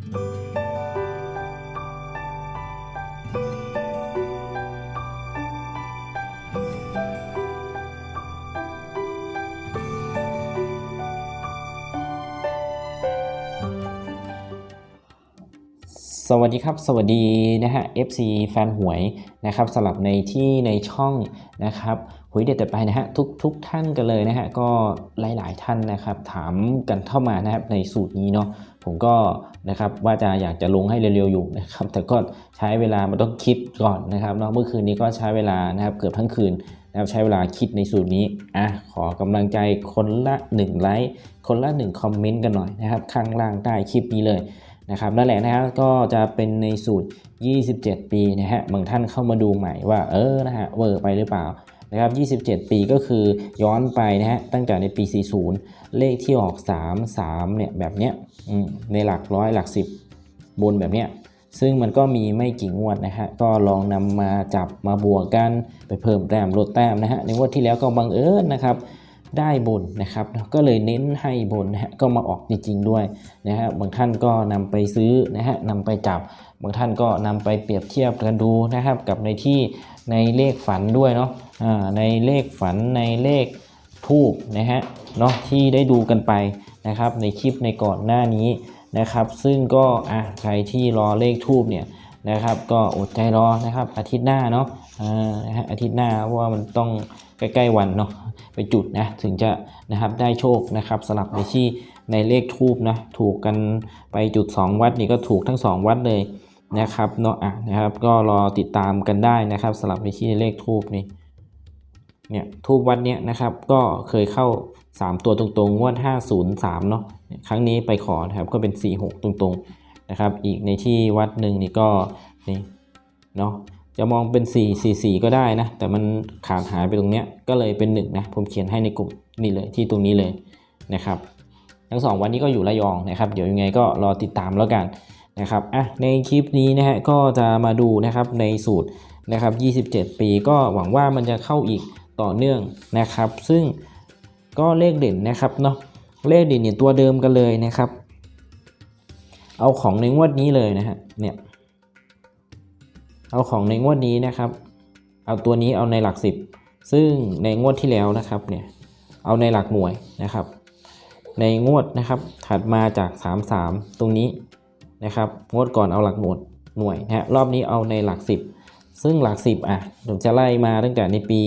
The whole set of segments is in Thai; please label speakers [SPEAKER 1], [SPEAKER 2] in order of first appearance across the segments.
[SPEAKER 1] สวัสดีครับ สวัสดีนะฮะ FC แฟนหวยนะครับสำหรับในที่ในช่องนะครับหวยเด็ดแต่ไปนะฮะทุกทุกท่านกันเลยนะฮะก็หลาย ๆ ท่านนะครับ ถามกันเข้ามานะครับในสูตรนี้เนาะ ผมก็นะครับว่าจะอยากจะลงให้เร็วๆอยู่นะครับแต่ก็ใช้เวลามันต้องคิดก่อนนะครับเนาะเมื่อคืนนี้ก็ใช้เวลานะครับเกือบทั้งคืนนะครับใช้เวลาคิดในสูตรนี้อะขอกำลังใจคนละ 1 ไลค์คนละ 1 คอมเมนต์กันหน่อยนะครับข้างล่างใต้คลิปนี้เลยนะครับนั่นแหละนะฮะก็จะเป็นในสูตร 27 ปีนะฮะบางท่านเข้ามาดูใหม่ว่าเออนะฮะเวอร์ไปหรือเปล่า นะครับ 27 ปีก็คือย้อนไปนะฮะตั้งแต่ในปี 40 เลขที่ออก 3 3เนี่ยแบบเนี้ยในหลักร้อยหลัก 10 บนแบบเนี้ยซึ่งมันก็มีไม่กี่งวดนะฮะ ก็ลองนำมาจับมาบวกกันไปเพิ่มแต้มลดแต้มนะฮะ ในงวดที่แล้วก็บังเอิญนะครับ ได้บนนะครับ ก็เลยเน้นให้บนนะฮะก็มาออกจริงๆด้วยนะฮะบางท่านก็นำไปซื้อนะฮะนำไปจับ บางท่านก็นำไปเปรียบเทียบกันดูนะครับ กับในที่ในเลขฝันด้วยเนาะในเลขฝันในเลขทูบนะฮะเนาะที่ได้ดูกันไปนะครับ ในคลิปในก่อนหน้านี้นะครับ ซึ่งก็อะใครที่รอเลขทูบเนี่ยนะครับ ก็อดใจรอนะครับอาทิตย์หน้าเนาะอ่านะฮะอาทิตย์หน้าเพราะว่ามันต้อง ใกล้ๆวันเนาะไปจุดนะถึงจะนะครับได้โชคนะครับสลับในที่ในเลขทูบนะถูกกันไปจุด 2 วัดนี่ก็ถูกทั้ง 2 วัดเลยนะครับเนาะอะนะครับก็รอติดตามกันได้นะครับสลับในที่ในเลขทูบนี่เนี่ยทูบวัดเนี้ยนะครับก็เคยเข้า 3 ตัวตรงๆงวด503เนาะครั้งนี้ไปขอนะครับก็เป็น 46 ตรงๆนะครับอีกในที่วัดหนึ่งนี่ก็นี่เนาะ จะมองเป็น 4 4 4 ก็ได้นะ แต่มันขาดหายไปตรงเนี้ยก็เลยเป็น1นะผมเขียนให้ในกลุ่มนี่เลยที่ตรงนี้เลยนะครับทั้ง 2 วันนี้ก็อยู่ระยองนะครับเดี๋ยวยังไงก็รอติดตามแล้วกันนะครับอะในคลิปนี้นะฮะก็จะมาดูนะครับในสูตรนะครับ 27 ปีก็หวังว่ามันจะเข้าอีกต่อเนื่องนะครับ ซึ่งก็เลขเด่นนะครับเนาะเลขเด่นเนี่ยตัวเดิมกันเลยนะครับ เอาของในงวดนี้เลยนะฮะเนี่ย เอาของในงวดนี้นะครับ เอาตัวนี้เอาในหลัก 10 ซึ่งในงวดที่แล้วนะครับเนี่ยเอาในหลักหน่วยนะครับ ในงวดนะครับถัดมาจาก 33 ตรงนี้นะครับงวดก่อนเอาหลักหน่วยหน่วยนะรอบนี้เอาในหลัก 10 ซึ่งหลัก 10อะผมจะไล่มาตั้งแต่ในปี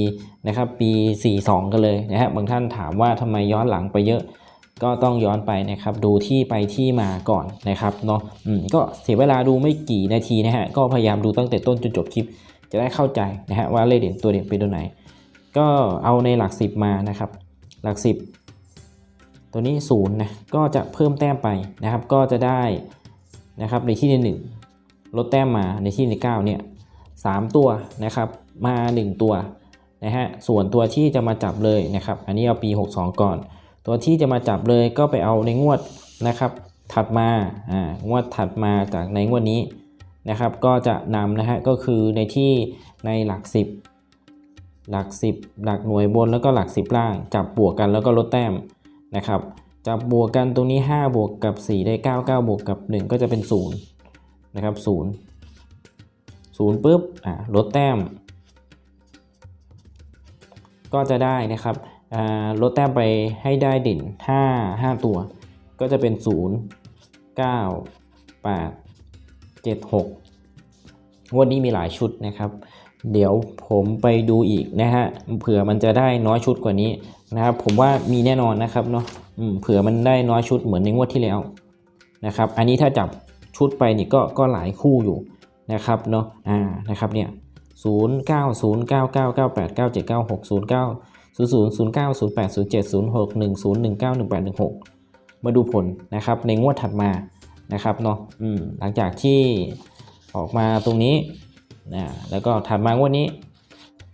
[SPEAKER 1] นะครับปี 42 กันเลยนะฮะบางท่านถามว่าทำไมย้อนหลังไปเยอะ ก็ต้องย้อนไปนะครับดูที่ไปที่มาก่อนนะครับเนาะอืมก็เสียเวลาดูไม่กี่นาทีนะฮะก็พยายามดูตั้งแต่ต้นจนจบคลิป จะได้เข้าใจนะฮะว่าเลขเด่นตัวเด่นเป็นตัวไหน ก็เอาในหลัก 10 มานะครับ หลัก 10 ตัวนี้0นะก็จะเพิ่มแต้มไปนะครับ ก็จะได้นะครับในที่ใน 1 ลดแต้มมาในที่ใน9เนี่ยสามตัวนะครับมา 1 ตัวนะฮะส่วนตัวที่จะมาจับเลยนะครับ อันนี้เอาปี 62 ก่อน ตัวที่จะมาจับเลยก็ไปเอาในงวดนะครับถัดมาอ่างวดถัดมาจากในงวดนี้นะครับ ก็จะนำนะฮะก็คือในที่ในหลัก 10 หลัก 10 หลักหน่วยบนแล้วก็หลัก 10 ล่าง จับบวกกันแล้วก็ลดแต้มนะครับจับบวกกันตรงนี้ 5 บวกกับ 4 ได้ 9 9 บวกกับ 1 ก็จะเป็น 0 นะครับ 0 0ปุ๊บอ่าลดแต้ม ก็จะได้นะครับ ลดแต้มไปให้ได้เด่น 5 5 ตัว ก็จะเป็น 0 9 8 7 6วดนี้มีหลายชุดนะครับ เดี๋ยวผมไปดูอีกนะฮะ เผื่อมันจะได้น้อยชุดกว่านี้นะครับ ผมว่ามีแน่นอนนะครับเนาะเผื่อมันได้น้อยชุดเหมือนในงวดที่แล้วนะครับ อันนี้ถ้าจับชุดไปนี่ก็ก็หลายคู่อยู่นะครับเนาะ อ่า นะครับเนี่ย 0 9 0 9 9 9 8 9 7 9 6 0 9 0 0 0 9 0 8 0 7 0 6 1 0 1 9 1 8 1 6 มาดูผลนะครับในงวดถัดมานะครับเนาะหลังจากที่ออกมาตรงนี้นะแล้วก็ถัดมางวดนี้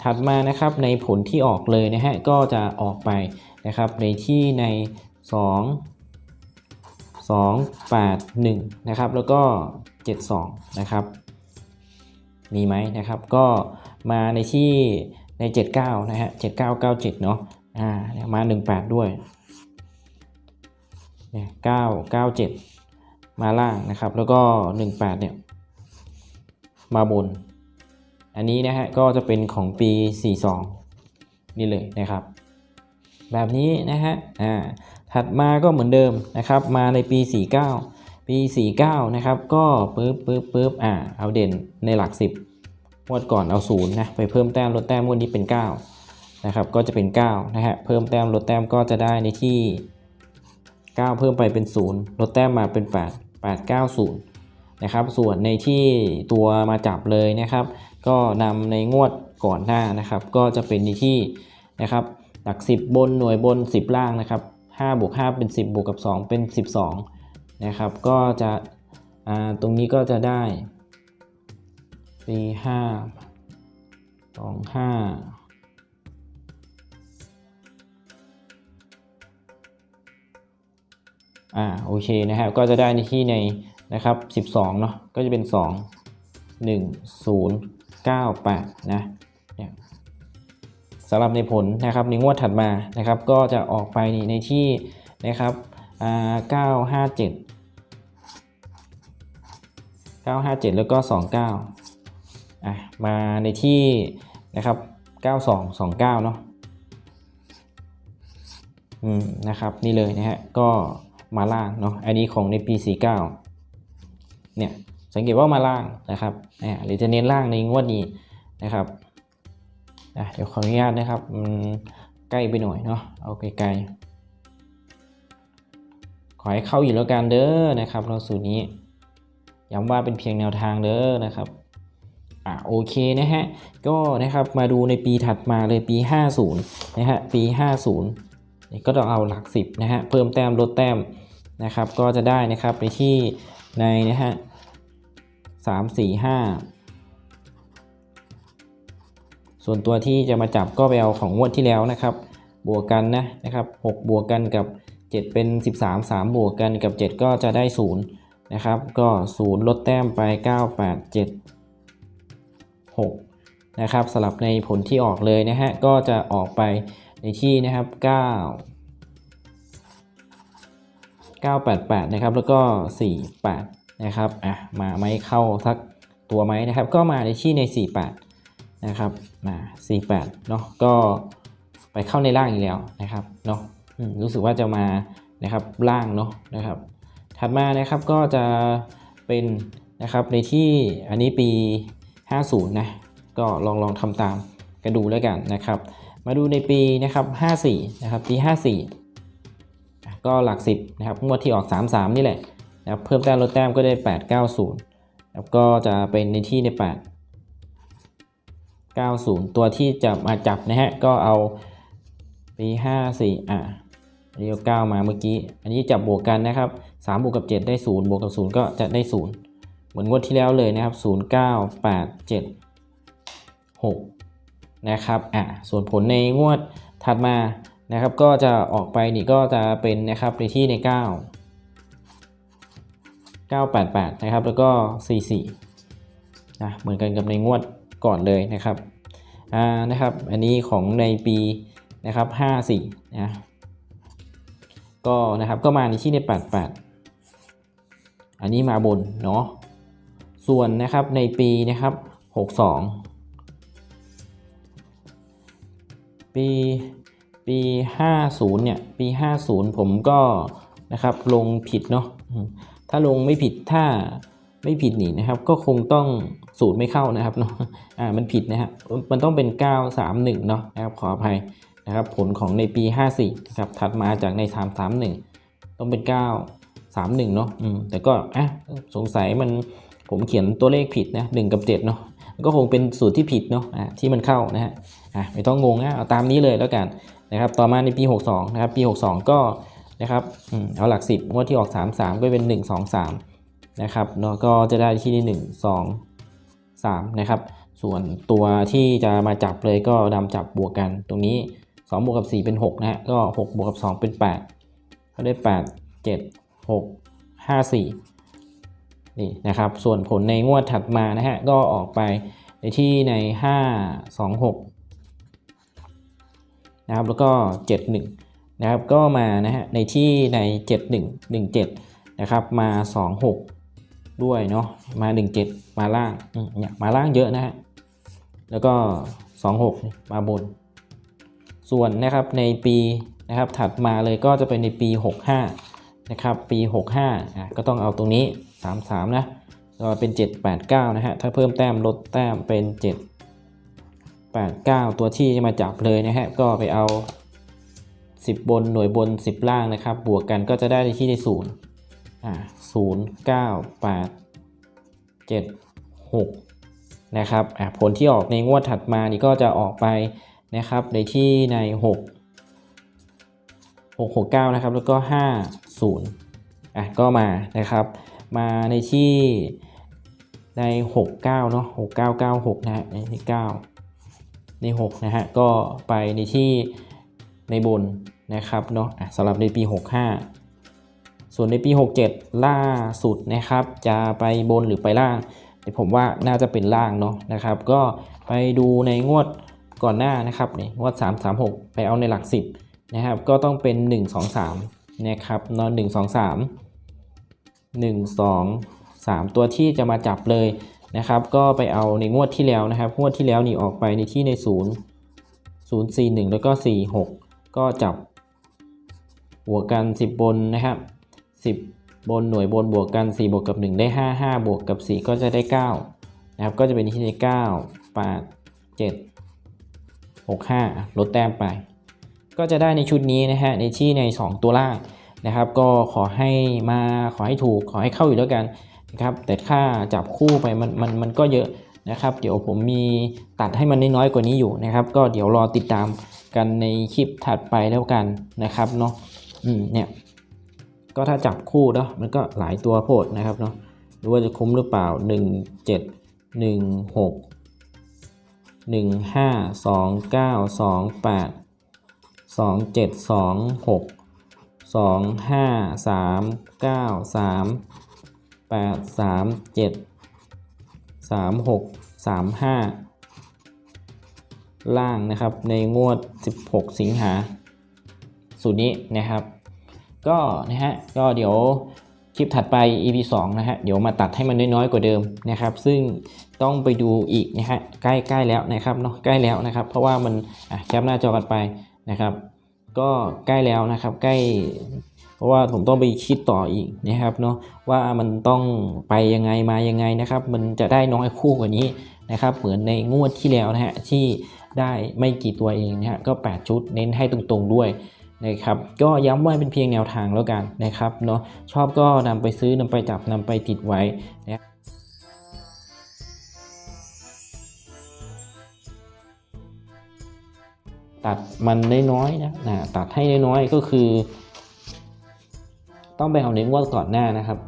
[SPEAKER 1] ถัดมานะครับในผลที่ออกเลยนะฮะก็จะออกไปนะครับในที่ใน 2 2 8 1นะครับแล้วก็ 72 นะครับมีไหมนะครับ ก็มาในที่ ใน 79 นะฮะ 7997 เนาะอ่ามา 18 ด้วยเนี่ย997 มาล่างนะครับ แล้วก็ 18 เนี่ย มาบน อันนี้นะฮะ ก็จะเป็นของปี 42 นี่เลยนะครับ แบบนี้นะฮะ อ่า ถัดมาก็เหมือนเดิมนะครับ มาในปี 49 ปี 49 นะครับ ก็ปึ๊บปึ๊บปึ๊บอ่า เอาเด่นในหลัก 10 งวดก่อนเอา0นะไปเพิ่มแต้มลดแต้มงวดนี้เป็น9นะครับก็จะเป็น9นะฮะเพิ่มแต้มลดแต้มก็จะได้ในที่ 9 เพิ่มไปเป็น 0 ลดแต้มมาเป็น 8 8 9 0นะครับส่วนในที่ตัวมาจับเลยนะครับ ก็นำในงวดก่อนหน้านะครับ ก็จะเป็นในที่นะครับหลัก 10 บนหน่วยบน 10 ล่างนะครับ5บวก5เป็น 10บวกกับ 2 เป็น 12นะครับก็จะตรงนี้ก็จะได้ ปี5 2 5อ่าโอเคนะครับก็จะได้ในที่ในนะครับ 12เนาะก็จะเป็น 2 1 0 9 8นะเนี่ยสำหรับในผลนะครับในงวดถัดมานะครับก็จะออกไปในที่นะครับอ่า957 957 แล้วก็ 29 อะมาในที่นะครับ 9229 เนาะอืมนะครับนี่เลยนะฮะก็มาล่างเนาะอันนี้ของในปี 49 เนี่ยสังเกตว่ามาล่างนะครับอ่าหรือจะเน้นล่างในงวดนี้นะครับอะเดี๋ยวขออนุญาตนะครับมันใกล้ไปหน่อยเนาะเอาไกลๆขอให้เข้าอยู่แล้วกันเด้อนะครับเราสูตรนี้ย้ำว่าเป็นเพียงแนวทางเด้อนะครับ อะโอเคนะฮะก็นะครับมาดูในปีถัดมาเลยปี 50นะฮะปี 50นี่ก็ต้องเอาหลัก 10นะฮะเพิ่มแต้มลดแต้มนะครับก็จะได้นะครับไปที่ในนะฮะสามสี่ห้าส่วนตัวที่จะมาจับก็ไปเอาของงวดที่แล้วนะครับ บวกกันนะนะครับ6บวกกันกับ 7 เป็น 13 3 บวกกันกับ 7 ก็จะได้ 0 นะครับ ก็ 0 ลดแต้มไป 9 8 7 6 นะครับสลับในผลที่ออกเลยนะฮะ ก็จะออกไปในที่นะครับ 9 988 นะครับ แล้วก็ 48 นะครับอะมาไม่เข้าสักตัวไหมนะครับ ก็มาในที่ใน 48 นะครับมา48 เนาะก็ไปเข้าในล่างอีกแล้วนะครับเนาะรู้สึกว่าจะมานะครับล่างเนาะนะครับ ถัดมานะครับก็จะเป็นนะครับในที่อันนี้ปี 50 นะ ก็ลองลองทำตามกันดูแล้วกันนะครับ มาดูในปีนะครับ 54 นะครับ ปี 54 ก็หลัก 10 นะครับ งวดที่ออก 33 นี่แหละนะครับเพิ่มแต้มลดแต้มก็ได้ 890นะครับก็จะเป็นในที่ใน 8 90 ตัวที่จะมาจับนะฮะ ก็เอาปี 54 อะเรียว9มาเมื่อกี้ อันนี้จับบวกกันนะครับ 3 บวกกับ 7 ได้ 0 บวกกับ 0 ก็จะได้ 0 เหมือนงวดที่แล้วเลยนะครับ 0 9 8 7 6 นะครับอะส่วนผลในงวดถัดมานะครับ ก็จะออกไปนี่ก็จะเป็นนะครับในที่ใน 9 988 นะครับ แล้วก็ 44 นะเหมือนกันกับในงวดก่อนเลยนะครับอ่านะครับ อันนี้ของในปีนะครับ 54 นะก็นะครับก็มาในที่ใน 88 อันนี้มาบนเนาะ ส่วนนะครับในปีนะครับ 62 ปีปี 50 เนี่ย ปี 50 ผมก็นะครับลงผิดเนาะถ้าลงไม่ผิดถ้าไม่ผิดนี่นะครับ ก็คงต้องสูตรไม่เข้านะครับเนาะอ่ามันผิดนะฮะมันต้องเป็น 931 เนาะนะครับขออภัยนะครับผลของในปี 54นะครับถัดมาจากใน 331 ต้องเป็น 931 เนาะอืมแต่ก็อะสงสัยมัน ผมเขียนตัวเลขผิดนะ1กับ7เนาะก็คงเป็นสูตรที่ผิดเนาะที่มันเข้านะฮะไม่ต้องงงนะเอาตามนี้เลยแล้วกันนะครับต่อมาในปี 62นะครับปี 62 ก็นะครับเอาหลัก 10งวดที่ออก 33 ก็เป็น 1 2 3นะครับเนาะก็จะได้ที่ 1 2 3นะครับส่วนตัวที่จะมาจับเลยก็นำจับบวกกันตรงนี้ 2 บวกกับ 4 เป็น 6 นะฮะก็ 6 บวกกับ 2 เป็น 8 ก็ได้ 8 7 6 5 4 นี่นะครับ ส่วนผลในงวดถัดมานะฮะ ก็ออกไปในที่ใน 5 2 6 นะครับ แล้วก็ 71 นะครับ ก็มานะฮะ ในที่ใน 71 17 นะครับ มา 26 ด้วยเนาะ มา 17 มาล่างอืมเนี่ยมาล่างเยอะนะฮะ แล้วก็ 26 มาบน ส่วนนะครับในปีนะครับถัดมาเลยก็จะเป็นในปี 65 นะครับ ปี 65อะก็ต้องเอาตรงนี้ 33 นะก็เป็น 789 นะฮะ ถ้าเพิ่มแต้มลดแต้มเป็น 7 89 ตัวที่จะมาจับเลยนะฮะ ก็ไปเอา 10 บนหน่วยบน 10 ล่างนะครับ บวกกันก็จะได้ที่ได้ศูนย์อ่าศูนย์เก้าแปดเจ็ดหกนะครับอ่าผลที่ออกในงวดถัดมานี่ก็จะออกไปนะครับในที่ใน6 6 6 9 นะครับ แล้วก็ 5 0 อะก็มานะครับ มาในที่ใน 6 9 เนาะ6 9 9 6 นะฮะในที่ 9 ใน 6 นะฮะ ก็ไปในที่ในบนนะครับเนาะะสำหรับในปี 65 ส่วนในปี 67 ล่าสุดนะครับ จะไปบนหรือไปล่างผมว่าน่าจะเป็นล่างเนาะนะครับ ก็ไปดูในงวดก่อนหน้านะครับนี่งวด 3 3 6 ไปเอาในหลัก 10นะครับก็ต้องเป็น 1 2 3นะครับเนาะ1 2 3 1 2 3 ตัวที่จะมาจับเลยนะครับ ก็ไปเอาในงวดที่แล้วนะครับ งวดที่แล้วนี่ออกไปในที่ใน 0 0 4 1 แล้วก็ 4 6 ก็จับ บวกกัน 10 บนนะครับ 10 บนหน่วยบนบวกกัน 4 บวกกับ 1 ได้ 5 5 บวกกับ 4 ก็จะได้ 9 นะครับ ก็จะเป็นที่ใน 9 8 7 6 5 ลดแต้มไป ก็จะได้ในชุดนี้นะฮะ ในที่ใน 2 ตัวล่าง นะครับ ก็ขอให้มาขอให้ถูกขอให้เข้าอยู่แล้วกันนะครับ แต่ค่าจับคู่ไปมันมันมันก็เยอะนะครับ เดี๋ยวผมมีตัดให้มันน้อยๆกว่านี้อยู่นะครับ ก็เดี๋ยวรอติดตามกันในคลิปถัดไปแล้วกันนะครับเนาะอืมเนี่ยก็ถ้าจับคู่เนาะมันก็หลายตัวโพดนะครับเนาะหรือว่าจะคุ้มหรือเปล่า 1 7 1 6 1 5 2 9 2 8 2 7 2 6 2 5 3 9 3 8 3 7 3 6 3 5ล่างนะครับในงวด 16 สิงหาสูตรนี้นะครับ ก็นะฮะก็เดี๋ยวคลิปถัดไป EP 2นะฮะเดี๋ยวมาตัดให้มันน้อยๆกว่าเดิมนะครับ ซึ่งต้องไปดูอีกนะฮะใกล้ๆแล้วนะครับเนาะใกล้แล้วนะครับ เพราะว่ามันแคปหน้าจอกันไปนะครับ ก็ใกล้แล้วนะครับ ใกล้ เพราะว่าผมต้องไปคิดต่ออีกนะครับเนาะว่ามันต้องไปยังไงมายังไงนะครับ มันจะได้น้อยคู่กว่านี้นะครับ เหมือนในงวดที่แล้วนะฮะที่ได้ไม่กี่ตัวเองนะฮะก็ 8 ชุดเน้นให้ตรงๆด้วยนะครับก็ย้ำว่าเป็นเพียงแนวทางแล้วกันนะครับเนาะชอบก็นำไปซื้อนำไปจับนำไปติดไว้นะ ตัดมันน้อยๆนะนะตัดให้น้อยๆก็คือ ต้องไปเอาในงวดก่อนหน้านะครับ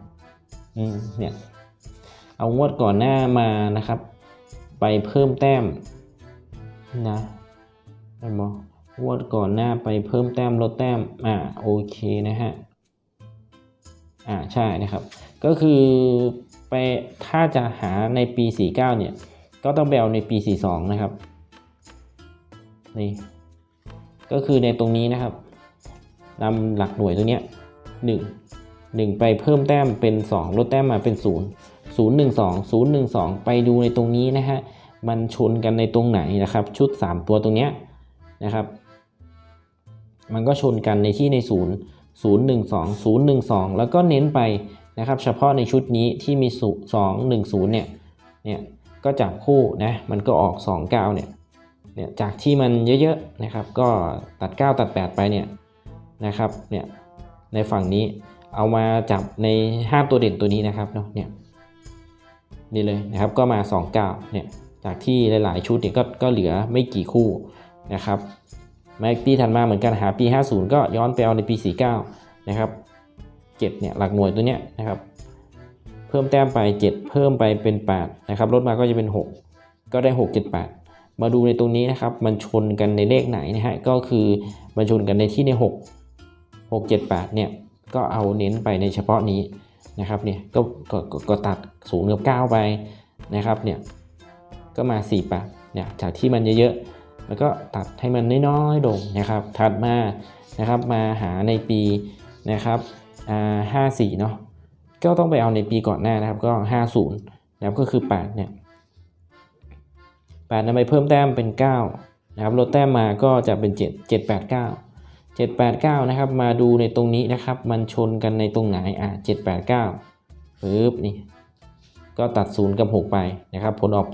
[SPEAKER 1] อืมเนี่ยเอางวดก่อนหน้ามานะครับ ไปเพิ่มแต้มนะเห็นไหมงวดก่อนหน้าไปเพิ่มแต้มลดแต้มอ่าโอเคนะฮะอ่าใช่นะครับ ก็คือไปถ้าจะหาในปี 49 เนี่ย ก็ต้องไปเอาในปี 42 นะครับ นี่ ก็คือในตรงนี้นะครับนำหลักหน่วยตัวเนี้ย1 1ไปเพิ่มแต้มเป็น 2 ลดแต้มมาเป็น 0 0 1 2 0 1 2 ไปดูในตรงนี้นะฮะมันชนกันในตรงไหนนะครับ ชุด 3 ตัวตรงเนี้ยนะครับ มันก็ชนกันในที่ใน 0 0 1 2 0 1 2 แล้วก็เน้นไปนะครับ เฉพาะในชุดนี้ที่มี 2 1 0เนี่ยเนี่ยก็จับคู่นะมันก็ออก 2 9เนี่ย เนี่ยจากที่มันเยอะๆนะครับ ก็ตัด 9 ตัด 8 ไปเนี่ยนะครับเนี่ยในฝั่งนี้เอามาจับใน 5 ตัวเด่นตัวนี้นะครับเนาะเนี่ยนี่เลยนะครับก็มา 2 9เนี่ยจากที่หลายๆชุดเนี่ยก็ก็เหลือไม่กี่คู่นะครับมาปีถัดมาเหมือนกันหาปี 50 ก็ย้อนไปเอาในปี 49 นะครับ7เนี่ยหลักหน่วยตัวเนี้ยนะครับเพิ่มแต้มไป 7 เพิ่มไปเป็น 8 นะครับลดมาก็จะเป็น 6 ก็ได้ 6 7 8 มาดูในตรงนี้นะครับ มันชนกันในเลขไหนนะฮะ ก็คือมันชนกันในที่ใน 6 6 7 8เนี่ย ก็เอาเน้นไปในเฉพาะนี้นะครับเนี่ยก็ก็ก็ก็ตัดสูงกับ9ไปนะครับเนี่ย ก็มา4 8เนี่ยจากที่มันเยอะๆ แล้วก็ตัดให้มันน้อยๆลงนะครับ ถัดมานะครับมาหาในปีนะครับอ่า54เนาะ ก็ต้องไปเอาในปีก่อนหน้านะครับก็ 50 นะครับก็คือ8เนี่ย 8นำไปเพิ่มแต้มเป็น 9 นะครับลดแต้มมาก็จะเป็น 7 7 8 9 7 8 9 นะครับ มาดูในตรงนี้นะครับ มันชนกันในตรงไหนอะ7 8 9ปึ๊บนี่ก็ตัด 0 กับ 6 ไปนะครับ ผลออก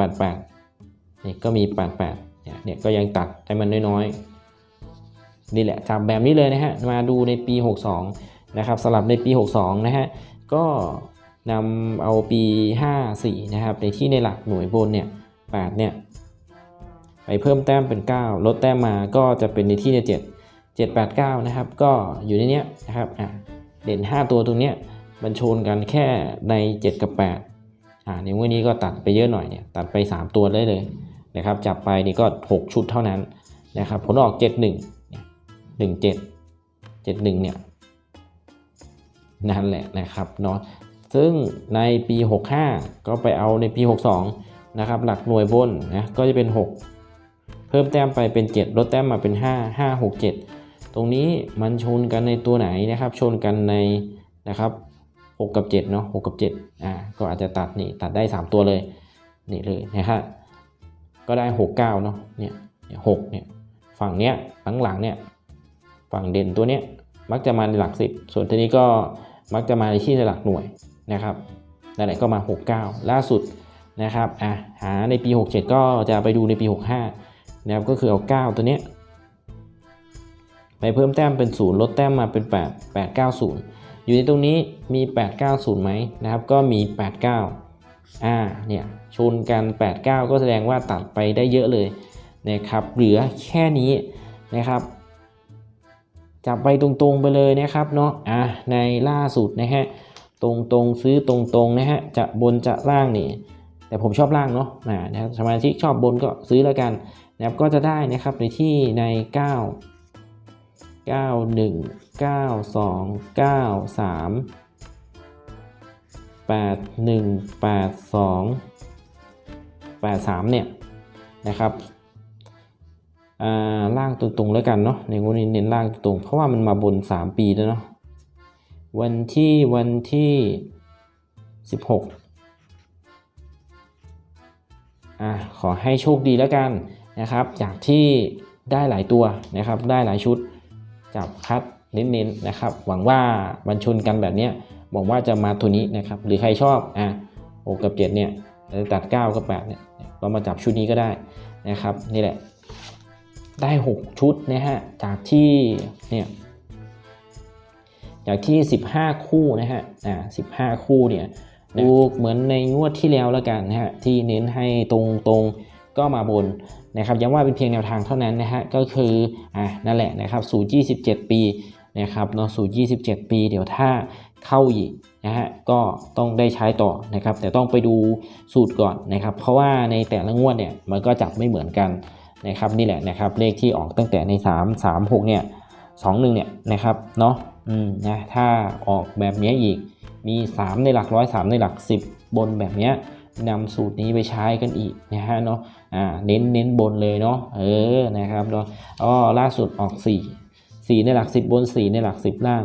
[SPEAKER 1] 88นี่ก็มี 88เนี่ยเนี่ยก็ยังตัดให้มันน้อยๆ นี่แหละจับแบบนี้เลยนะฮะมาดูในปี 62 นะครับสลับในปี 62 นะฮะก็นำเอาปี 54 นะครับในที่ในหลักหน่วยบนเนี่ย8เนี่ย ไปเพิ่มแต้มเป็น 9 ลดแต้มมาก็จะเป็นในที่ใน7 7 8 9 นะครับ ก็อยู่ในเนี้ยนะครับอะเด่น 5 ตัวตรงเนี้ยมันชนกันแค่ใน 7 กับ 8อ่าในวันนี้ก็ตัดไปเยอะหน่อยเนี่ยตัดไป 3 ตัวได้เลยนะครับจับไปนี่ก็ 6 ชุดเท่านั้นนะครับผลออก 71เนี่ย17 71เนี่ยนั่นแหละนะครับเนาะซึ่งในปี 65 ก็ไปเอาในปี 62นะครับหลักหน่วยบนนะก็จะเป็น 6 พิ่มแต้มไปเป็น 7 ลดแต้มมาเป็น 5 5 6 7 ตรงนี้มันชนกันในตัวไหนนะครับ ชนกันในนะครับ 6 กับ7เนาะ6กับ7อ่าก็อาจจะตัดนี่ตัดได้ 3 ตัวเลยนี่เลยนะครับก็ได้ 6 9เนาะเนี่ยหกเนี่ยฝั่งเนี้ยหลังๆเนี่ยฝั่งเด่นตัวเนี้ยมักจะมาในหลัก 10 ส่วนตัวนี้ก็มักจะมาในที่ในหลักหน่วยนะครับนั่นแหละก็มา 69 ล่าสุดนะครับอะหาในปี 67 ก็จะไปดูในปี 65 นะครับก็คือเอา 9 ตัวนี้ไปเพิ่มแต้มเป็น 0 ลดแต้มมาเป็น 8 890 อยู่ในตรงนี้มี 890ไหมนะครับ ก็มี 89อ่าเนี่ยชนกัน 89 ก็แสดงว่าตัดไปได้เยอะเลยนะครับ เหลือแค่นี้นะครับจับไปตรงๆไปเลยนะครับเนาะอะในล่าสุดนะฮะตรงๆซื้อตรงๆนะฮะจะบนจะล่างนี่แต่ผมชอบล่างเนาะนะนะครับสมาชิกชอบบนก็ซื้อแล้วกัน นะครับก็จะได้นะครับในที่ใน 9 9 1 9 2 9 3 8 1 8 2 8 3เนี่ยนะครับอ่าล่างตรงๆแล้วกันเนาะในงวดนี้เน้นล่างตรงๆเพราะว่ามันมาบน 3 ปีแล้วเนาะวันที่วันที่ 16อ่าขอให้โชคดีแล้วกัน นะครับจากที่ได้หลายตัวนะครับได้หลายชุดจับคัดเน้นๆนะครับ หวังว่าบรรชนกันแบบนี้หวังว่าจะมาตัวนี้นะครับ หรือใครชอบอะ6กับ7เนี่ยตัด9กับ8เนี่ยก็มาจับชุดนี้ก็ได้นะครับ นี่แหละได้ 6 ชุดนะฮะจากที่เนี่ยจากที่ 15 คู่นะฮะอ่า15คู่เนี่ยดูเหมือนในงวดที่แล้วแล้วกันนะฮะที่เน้นให้ตรงๆก็มาบน นะครับย้ำว่าเป็นเพียงแนวทางเท่านั้นนะฮะก็คืออ่านั่นแหละนะครับสู่27 ปีนะครับเนาะสู่27 ปี เดี๋ยวถ้าเข้าอีกนะฮะก็ต้องได้ใช้ต่อนะครับแต่ต้องไปดูสูตรก่อนนะครับเพราะว่าในแต่ละงวดเนี่ยมันก็จับไม่เหมือนกันนะครับนี่แหละนะครับเลขที่ออกตั้งแต่ใน 3 3 6เนี่ย2 1เนี่ยนะครับเนาะอืมนะถ้าออกแบบนี้อีกมี 3 ในหลักร้อย3ในหลัก 10 บนแบบเนี้ย นำสูตรนี้ไปใช้กันอีกนะฮะเนาะอ่าเน้นเน้นบนเลยเนาะเออนะครับเนาะอ๋อล่าสุดออก 4 4 ในหลัก 10 บน 4 ในหลัก 10 ล่าง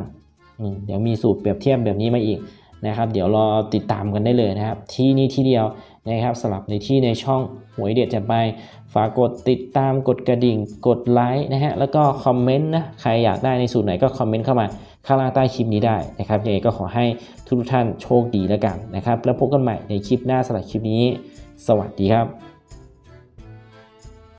[SPEAKER 1] เดี๋ยวมีสูตรเปรียบเทียบแบบนี้มาอีกนะครับ เดี๋ยวรอติดตามกันได้เลยนะครับ ที่นี่ที่เดียวนะครับสลับในที่ในช่องหวยเด็ดจัดไปฝากกดติดตามกดกระดิ่ง กดไลค์นะฮะแล้วก็คอมเมนต์นะใครอยากได้ในสูตรไหนก็คอมเมนต์เข้ามา ข้างล่างใต้คลิปนี้ได้นะครับยังไงก็ขอให้ทุกท่านโชคดีแล้วกันนะครับ แล้วพบกันใหม่ในคลิปหน้าสำหรับคลิปนี้ สวัสดีครับ